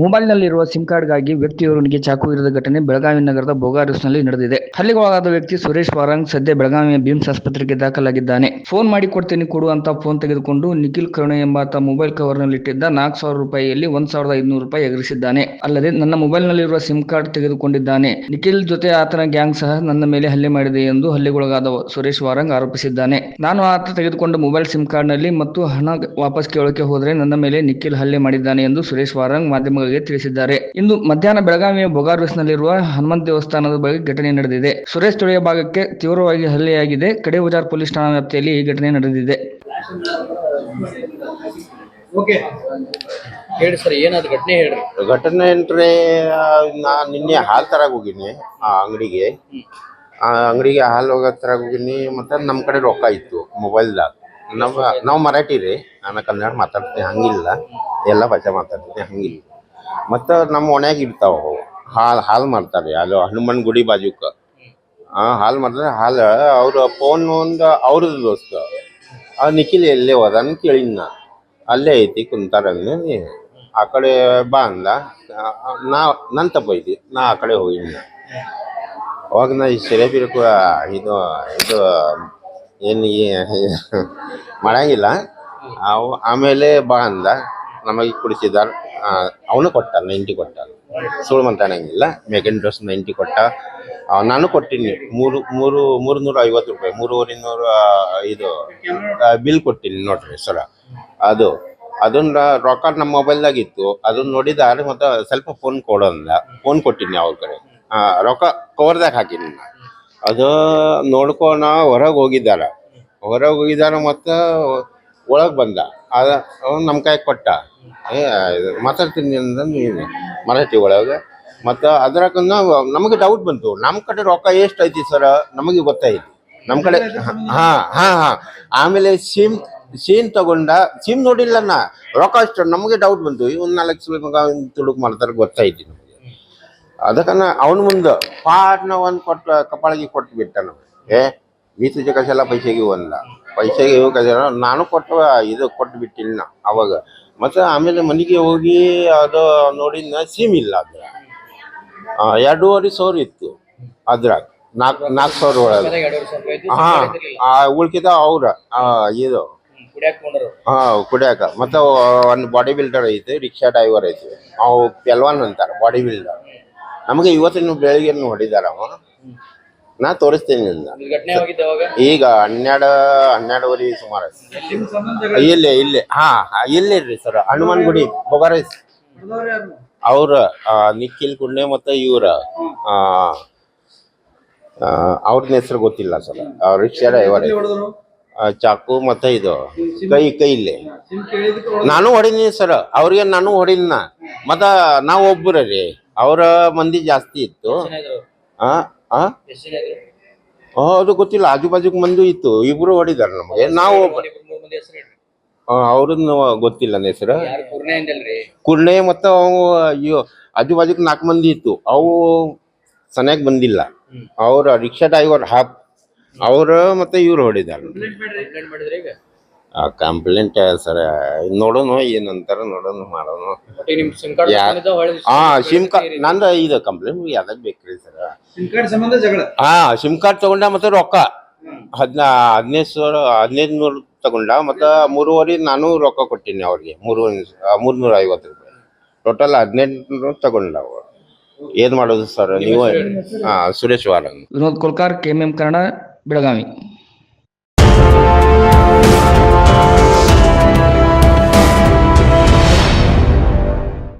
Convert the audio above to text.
ಮೊಬೈಲ್ನಲ್ಲಿರುವ sim ಕಾರ್ಡ್ಗಾಗಿ ವ್ಯಕ್ತಿಯೋರ್ವನಿಗೆ ಚಾಕು ಇರಿದ ಘಟನೆ ಬೆಳಗಾವಿ ನಗರದ ಬೋಗಾರಸ್ನಲ್ಲಿ ನಡೆದಿದೆ. ಹಲ್ಲಿಗೊಳಗಾದ ವ್ಯಕ್ತಿ ಸುರೇಶ್ ವಾರಂಗ್ ಸದ್ಯ ಬೆಳಗಾವಿಯ ಬಿಮ್ಸ್ ಆಸ್ಪತ್ರೆಗೆ ದಾಖಲಾಗಿದ್ದಾನೆ. ಫೋನ್ ಮಾಡಿ ಕೊಡ್ತೀನಿ ಕೊಡು ಅಂತ ಫೋನ್ ತೆಗೆದುಕೊಂಡು ನಿಖಿಲ್ ಕರುಣೆ ಎಂಬಾತ ಮೊಬೈಲ್ ಕವರ್ನಲ್ಲಿಟ್ಟಿದ್ದ ನಾಲ್ಕು ಸಾವಿರ ರೂಪಾಯಿಯಲ್ಲಿ ಒಂದ್ ಸಾವಿರದ ಐದುನೂರು ರೂಪಾಯಿ ಎಗರಿಸಿದ್ದಾನೆ. ಅಲ್ಲದೆ ನನ್ನ ಮೊಬೈಲ್ನಲ್ಲಿರುವ ಸಿಮ್ ಕಾರ್ಡ್ ತೆಗೆದುಕೊಂಡಿದ್ದಾನೆ. ನಿಖಿಲ್ ಜೊತೆ ಆತನ ಗ್ಯಾಂಗ್ ಸಹ ನನ್ನ ಮೇಲೆ ಹಲ್ಲೆ ಮಾಡಿದೆ ಎಂದು ಹಲ್ಲೆಗೊಳಗಾದ ಸುರೇಶ್ ವಾರಂಗ್ ಆರೋಪಿಸಿದ್ದಾನೆ. ನಾನು ಆತ ತೆಗೆದುಕೊಂಡ ಮೊಬೈಲ್ ಸಿಮ್ ಕಾರ್ಡ್ನಲ್ಲಿ ಮತ್ತು ಹಣ ವಾಪಸ್ ಕೇಳೋಕೆ ಹೋದರೆ ನನ್ನ ಮೇಲೆ ನಿಖಿಲ್ ಹಲ್ಲೆ ಮಾಡಿದ್ದಾನೆ ಎಂದು ಸುರೇಶ್ ವಾರಂಗ್ ಮಾಧ್ಯಮಗಳಿಗೆ ತಿಳಿಸಿದ್ದಾರೆ. ಇಂದು ಮಧ್ಯಾಹ್ನ ಬೆಳಗಾವಿಯ ಬೊಗಾರ್ವಿಸ್ನಲ್ಲಿರುವ ಹನುಮಂತ ದೇವಸ್ಥಾನದ ಬಳಿ ಘಟನೆ ನಡೆದಿದೆ. ಸುರೇಶ್ ತೊಳೆಯ ಭಾಗಕ್ಕೆ ತೀವ್ರವಾಗಿ ಹಲ್ಲೆಯಾಗಿದೆ. ಕಡೆ ಬಜಾರ್ ಪೊಲೀಸ್ ಠಾಣಾ ವ್ಯಾಪ್ತಿಯಲ್ಲಿ ಈ ಘಟನೆ ನಡೆದಿದೆ. ಓಕೆ. ಹೇಳಿ ಸರ್ ಏನಾದ್ರು ಘಟನೆ ಹೇಳ್ರಿ. ಘಟನೆ ಅಂದ್ರೆ ನಾ ನಿನ್ನೆ ಹಾಲು ತರಾಗ ಹೋಗಿನಿ ಆ ಅಂಗಡಿಗೆ. ಆ ಅಂಗಡಿಗೆ ಹಾಲು ಹೋಗೋ ತರಾಗ ಹೋಗಿನಿ ಮತ್ತೆ ನಮ್ಮ ಕಡೆ ರೊಕ್ಕ ಇತ್ತು ಮೊಬೈಲ್ದಾಗ. ನಮ್ಮ ನಾವು ಮರಾಠಿ ರೀ ನಾನು ಕನ್ನಡ ಮಾತಾಡ್ತೀನಿ ಹಂಗಿಲ್ಲ. ಎಲ್ಲ ಭಾಷೆ ಮಾತಾಡ್ತೀನಿ ಹಂಗಿಲ್ಲ. ಮತ್ತು ನಮ್ಮ ಒಣ್ಯಾಗ ಇರ್ತಾವ ಅವು. ಹಾಲು ಹಾಲು ಮಾಡ್ತಾರೆ ಅಲ್ಲಿ ಹನುಮನ್ ಗುಡಿ ಬಾಜುಕ. ಹಾಲು ಮಾಡ್ತಾರೆ ಹಾಲು, ಅವ್ರ ಫೋನ್ ಒಂದು ಅವ್ರದ್ದು ದೋಸ್ತ. ಆ, ನಿಖಿಲ್ ಎಲ್ಲೇ ಹೋದ ಅಂತ ಅಲ್ಲೇ ಐತಿ ಕುಂತಾರಲ್ಲಿ ಆ ಕಡೆ ಬಾ ಅಂದ. ನಾ ನನ್ನ ತಪ್ಪೈತಿ ನಾ ಆ ಕಡೆ ಹೋಗಿದ್ನ. ಅವಾಗ ನಾ ಈ ಸೆರೆ ಬೀರಕು ಇದು ಇದು, ಏನು ಮಾಡಂಗಿಲ್ಲ. ಅವು ಆಮೇಲೆ ಬಾ ಅಂದ. ನಮಗೆ ಕುಡಿಸಿದ ಅವನು ಕೊಟ್ಟ ನೈಂಟಿ ಕೊಟ್ಟ. ಸುಳ್ಳು ಮಾತಾಡಂಗಿಲ್ಲ ಮೆಗನ್ ಡ್ರೆಸ್ ನೈಂಟಿ ಕೊಟ್ಟ. ನಾನು ಕೊಟ್ಟಿನಿ. ಮೂರು ಮೂರು ಮೂರು ನೂರ ಐವತ್ತು ರೂಪಾಯಿ, ಮೂರುವರೆ ನೂರ ಇದು ಬಿಲ್ ಕೊಟ್ಟಿನಿ ನೋಡ್ರಿ ಸರ ಅದು ಅದನ್ನ ರೊಕ್ಕ ನಮ್ಮ ಮೊಬೈಲ್ದಾಗ ಇತ್ತು. ಅದನ್ನ ನೋಡಿದಾರೆ ಮತ್ತೆ ಸ್ವಲ್ಪ ಫೋನ್ ಕೊಡೋಲ್ಲ ಫೋನ್ ಕೊಟ್ಟಿನಿ ಅವ್ರ ಕಡೆ. ರೊಕ್ಕ ಕವರ್ದಾಗ ಹಾಕಿನಿ. ಅದು ನೋಡ್ಕೊಣ ಹೊರಗೆ ಹೋಗಿದ್ದಾರ. ಹೊರಗೆ ಹೋಗಿದ್ದಾರ ಮತ್ತು ಒಳಗೆ ಬಂದ. ಅದ, ಅವ್ನು ನಮ್ಮ ಕೈ ಕೊಟ್ಟ. ಏ, ಇದು ಮಾತಾಡ್ತೀನಿ ಅಂದ ನೀನು, ಮರಾಠಿ ಒಳಗೆ. ಮತ್ತು ಅದ್ರಾಗ ನಮಗೆ ಡೌಟ್ ಬಂತು. ನಮ್ಮ ಕಡೆ ರೊಕ್ಕ ಎಷ್ಟು ಐತಿ ಸರ ನಮಗೆ ಗೊತ್ತಾಯ್ತು. ನಮ್ಮ ಕಡೆ, ಹಾಂ ಹಾಂ ಹಾಂ. ಆಮೇಲೆ ಸಿಮ್ ಸೀನ್ ತಗೊಂಡ ಸಿಮ್ ನೋಡಿಲ್ಲ ನಾ. ರೊಕ್ಕ ಅಷ್ಟು, ನಮಗೆ ಡೌಟ್ ಬಂತು. ಒಂದು ನಾಲ್ಕು ಸಲ ತುಡುಕು ಮಾಡ್ತಾರೆ, ಗೊತ್ತಾಯ್ತು ನಮಗೆ. ಅದಕ್ಕನ ಅವನ ಮುಂದೆ ಪಾಟ್ನ ಒಂದು ಕೊಟ್ಟು, ಕಪಾಳಗಿ ಕೊಟ್ಟು ಬಿಟ್ಟ ನಮಗೆ. ಏ ಮೀತು ಎಲ್ಲ ಪೈಸೆಗೆ ಒಂದ ಪೈಸೆಗೆ ಇವಾಗ ನಾನು ಕೊಟ್ಟು ಇದು ಕೊಟ್ಟು ಬಿಟ್ಟಿಲ್ಲ ಅವಾಗ. ಮತ್ತು ಆಮೇಲೆ ಮನೆಗೆ ಹೋಗಿ ಅದು ನೋಡಿದ ಸಿಮ್ ಇಲ್ಲ ಅದ್ರ ಎರಡೂವರೆ ಸಾವಿರ ಇತ್ತು ಅದ್ರಾಗ. ನಾಲ್ಕು ನಾಲ್ಕು ಸಾವಿರ ಒಳಗೆ. ಹಾಂ ಉಳ್ಕಿದ ಅವ್ರ ಇದು. ಹಾಂ ಕುಡಿಯಾಕ. ಮತ್ತು ಒಂದು ಬಾಡಿ ಬಿಲ್ಡರ್ ಐತೆ ರಿಕ್ಷಾ ಡ್ರೈವರ್ ಐತೆ. ಅವು ಪೆಲ್ವಾನ್ ಅಂತಾರೆ ಬಾಡಿ ಬಿಲ್ಡರ್ ನಮಗೆ ಇವತ್ತಿನ ಬೆಳಿಗ್ಗೆ ನೋಡಿದಾರ ಅವ. ನಾ ತೋರಿಸ್ತೀನಿ ಈಗ ಹನ್ನೆರಡು ಹನ್ನೆರಡುವರೆ ಸುಮಾರು ಇಲ್ಲೇ ಇಲ್ಲೇ. ಹಾ ಇಲ್ಲೇ ರೀ ಸರ್. ಹನುಮಾನ್ ಗುಡಿ ಬೊಗಾರೈಸ್ ಅವ್ರ ನಿಖಿಲ್ ಕುಂಡೆ ಮತ್ತೆ ಇವ್ರ ಅವ್ರನ್ನ ಹೆಸರು ಗೊತ್ತಿಲ್ಲ ಸರ್. ಅವ್ರ ರಿಕ್ಷಾ ಡ್ರೈವರ್. ಚಾಕು ಮತ್ತೆ ಇದು ಕೈ ಕೈಲಿ ನಾನು ಹೊಡಿನಿ ಸರ್. ಅವ್ರಿಗೆ ನಾನು ಹೊಡಿನ ಮತ್ತ ನಾವು ಒಬ್ಬರ ರೀ. ಅವ್ರ ಮಂದಿ ಜಾಸ್ತಿ ಇತ್ತು. ಆ? ಅದು ಗೊತ್ತಿಲ್ಲ. ಆಜು ಬಾಜುಕ್ ಮಂದಿ ಇತ್ತು. ಇಬ್ರು ಹೊಡಿದಾರ ನಮಗೆ. ನಾವು ಅವ್ರನ್ನ ಗೊತ್ತಿಲ್ಲ ನನ್ನ ಹೆಸರು. ಕುರ್ಣೆ ಮತ್ತು ಅವು ಅಯ್ಯೋ ಆಜು ಬಾಜುಕ್ ನಾಲ್ಕು ಮಂದಿ ಇತ್ತು. ಅವು ಸನ್ಯಾಗ ಬಂದಿಲ್ಲ. ಅವ್ರ ರಿಕ್ಷಾ ಡ್ರೈವರ್ ಹಾಪ್ ಅವ್ರು ಮತ್ತೆ ಇವ್ರು ಹೊಡಿದಾರ. ಈಗ ಕಂಪ್ಲೇಂಟ್ ಸರ್ ನೋಡೋಣ ಏನಂತಾರ ನೋಡೋಣ ಮಾಡೋಣ ಹಾ ಸಿಮ್ ಕಾರ್ಡ್ ನಂದು ಇದು ಕಂಪ್ಲೇಂಟ್ ಯಾವ್ದಾಗ ಬೇಕ್ರಿ ಸರ್? ಸಿಮ್ ಸಂಬಂಧ ಜಗಳ. ಹಾ ಸಿಮ್ ಕಾರ್ಡ್ ತಗೊಂಡ ಮತ್ತೆ ರೊಕ್ಕ. ಹದಿನಾ ಹದಿನೈದು ಸಾವಿರ ಹದಿನೈದು ನೂರು ತಗೊಂಡ ಮತ್ತೆ ಮೂರುವರೆ ನಾನು ರೊಕ್ಕ ಕೊಟ್ಟಿನಿ ಅವ್ರಿಗೆ. ಮೂರುವರೆ ಮೂರ್ನೂರ ಐವತ್ತು ರೂಪಾಯಿ. ಟೋಟಲ್ ಹದಿನೆಂಟು ನೂರು ತಗೊಂಡ ಅವ್ರು. ಏನ್ ಮಾಡೋದು ಸರ್ ನೀವು? ಹಾ ಸುರೇಶ್ ವಾರ ವಿನೋದ್ ಕೋಲ್ಕಾರ್ ಕೆಎಂಎಂ ಕನ್ನಡ ಬೆಳಗಾವಿ.